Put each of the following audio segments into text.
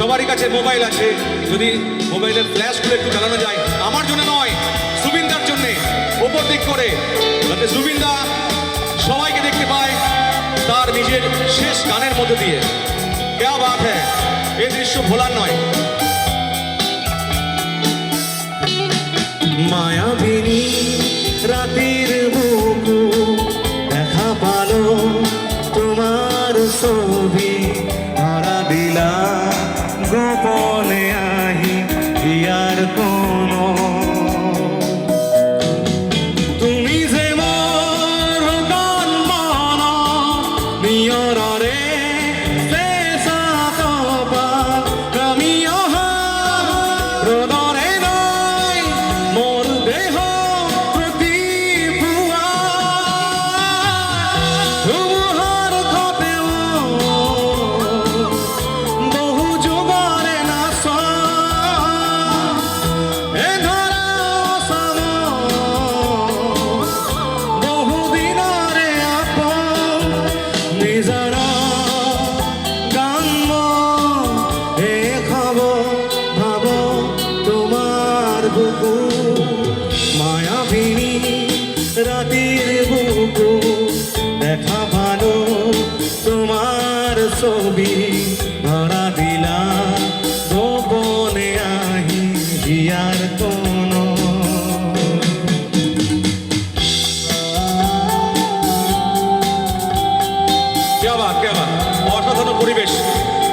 কাছে মোবাইল আছে। যদি মোবাইলের ফ্ল্যাশগুলো একটু জ্বালানো যায়, আমার জন্য নয়, সুবিন্দার জন্যে। ওপর দিক করে, যাতে সুবিন্দা সবাইকে দেখতে পায় তার নিজের শেষ গানের মধ্যে দিয়ে। কেয়া বাত হ্যাঁ এ দৃশ্য ভোলার নয়। মায়াবিনী গোপনে আহি ইয়ার কোনো তুমি যে মোর গান মানা নিয়রে চেষ্টা কবা আমি অহা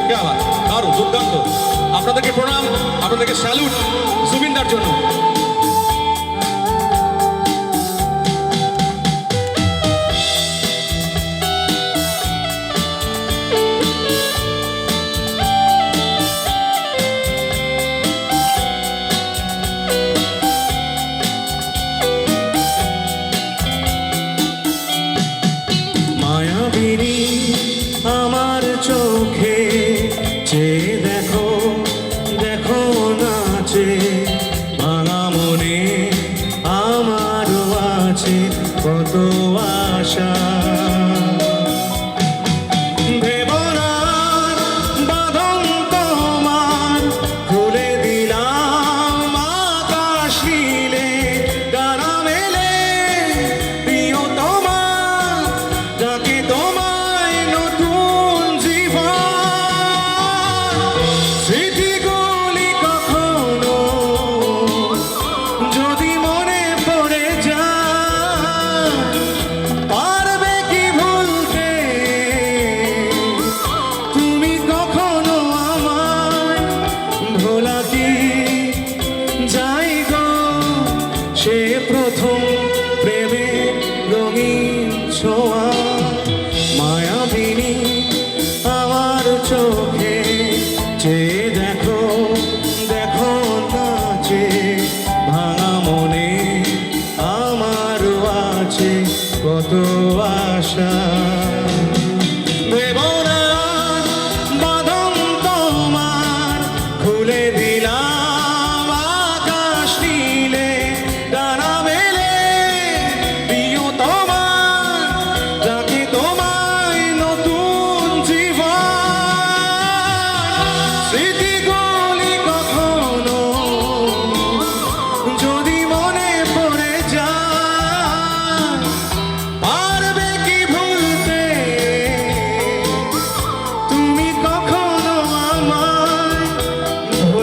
কেয়া আবার দারুণ দুর্দান্ত। আপনাদেরকে প্রণাম আপনাদেরকে স্যালুট জুবিনদার জন্য। স্মৃতিগুলি কখনো যদি মনে পড়ে যায় পারবে কি ভুলতে? তুমি কখনো আমার ভোলা কি ভাঙা মনে আমার আছে কত আশা। দেবনার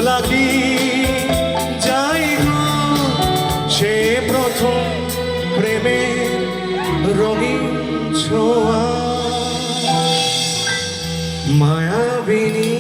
কি যাই গো সে প্রথম প্রেমের রঙিন ছোঁয়া। মায়াবিনী